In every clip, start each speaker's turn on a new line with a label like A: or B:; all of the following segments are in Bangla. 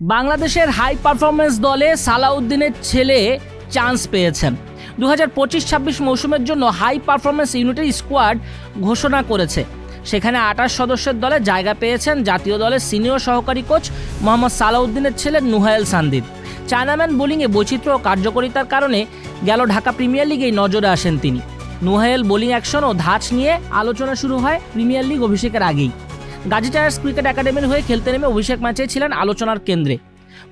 A: বাংলাদেশের হাই পারফরমেন্স দলে সালাউদ্দিনের ছেলে চান্স পেয়েছেন। দু হাজার পঁচিশ, ছাব্বিশ মৌসুমের জন্য হাই পারফরমেন্স ইউনিটের স্কোয়াড ঘোষণা করেছে। সেখানে আঠাশ সদস্যের দলে জায়গা পেয়েছেন জাতীয় দলের সিনিয়র সহকারী কোচ মোহাম্মদ সালাউদ্দিনের ছেলে নুহায়েল সান্দিদ। চায়নাম্যান বোলিংয়ে বৈচিত্র্য ও কার্যকরিতার কারণে গেল ঢাকা প্রিমিয়ার লিগেই নজরে আসেন তিনি। নুহায়েল বোলিং অ্যাকশন ও ধাঁচ নিয়ে আলোচনা শুরু হয় প্রিমিয়ার লিগ অভিষেকের আগেই। গাজী টায়ার্স ক্রিকেট একাডেমির হয়ে খেলতে নেমে অভিষেক ম্যাচে ছিলেন আলোচনার কেন্দ্রে।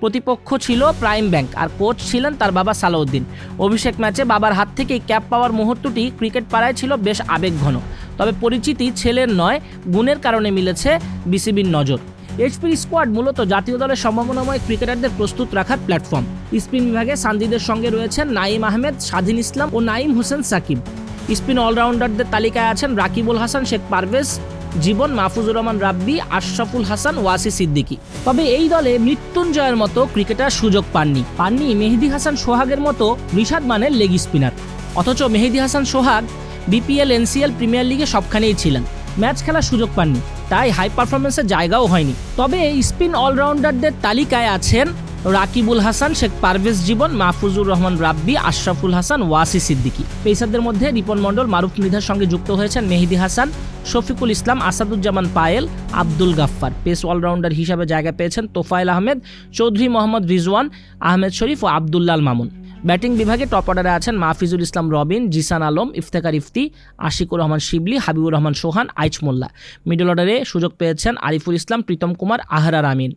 A: প্রতিপক্ষ ছিল প্রাইম ব্যাংক আর কোচ ছিলেন তার বাবা সালাউদ্দিন। অভিষেক ম্যাচে বাবার হাত থেকেই ক্যাপ পাওয়ার মুহূর্তটি ক্রিকেট পাড়ায় ছিল বেশ আবেগঘন। তবে পরিচিতি ছেলের নয়, গুণের কারণে মিলেছে বিসিবির নজর। এইচপির স্কোয়াড মূলত জাতীয় দলের সম্ভাবনাময় ক্রিকেটারদের প্রস্তুত রাখার প্ল্যাটফর্ম। স্পিন বিভাগে সান্দিদের সঙ্গে রয়েছেন নাইম আহমেদ, স্বাধীন ইসলাম ও নাইম হোসেন সাকিব। স্পিন অলরাউন্ডারদের তালিকায় আছেন রাকিবুল হাসান, শেখ পারভেজ জীবন মাহফুজুর রহমান রাব্বি, আশরাফুল হাসান ওয়াসি সিদ্দিকী। তবে এই দলে মৃত্যুঞ্জয়ের মতো ক্রিকেটার সুযোগ পাননি। পাননি মেহেদি হাসান সোহাগের মতো রিশাদ মানের লেগ স্পিনার অথচ Mehedi Hasan Sohag BPL, NCL, premier লিগে সবখানেই ছিলেন। ম্যাচ খেলার সুযোগ পাননি। তাই হাই পারফরমেন্সের জায়গাও হয়নি। তবে স্পিন অলরাউন্ডারদের তালিকায় আছেন রাকিবুল হাসান, শেখ পারভেজ জীবন, মাহফুজুর রহমান রাব্বি, আশরাফুল হাসান ওয়াসি সিদ্দিকী। পেসারদের মধ্যে রিপন মণ্ডল, মারুফ মৃধার সঙ্গে যুক্ত হয়েছেন মেহেদি হাসান, শফিকুল ইসলাম, আসাদুজ্জামান পায়েল, আব্দুল গাফফার। পেস অলরাউন্ডার হিসাবে জায়গা পেয়েছেন তোফায়েল আহমেদ, চৌধুরী মোহাম্মদ রিজওয়ান, আহমেদ শরীফ ও আবদুল্লাল মামুন। ব্যাটিং বিভাগে টপ অর্ডারে আছেন মাহফিজুল ইসলাম রবিন, জিসান আলম ইফতেকার ইফতি, আশিকুর রহমান শিবলি, হাবিবুর রহমান সোহান, আইচ মোল্লা। মিডল অর্ডারে সুযোগ পেয়েছেন আরিফুল ইসলাম, প্রীতম কুমার, আহরার আমিন।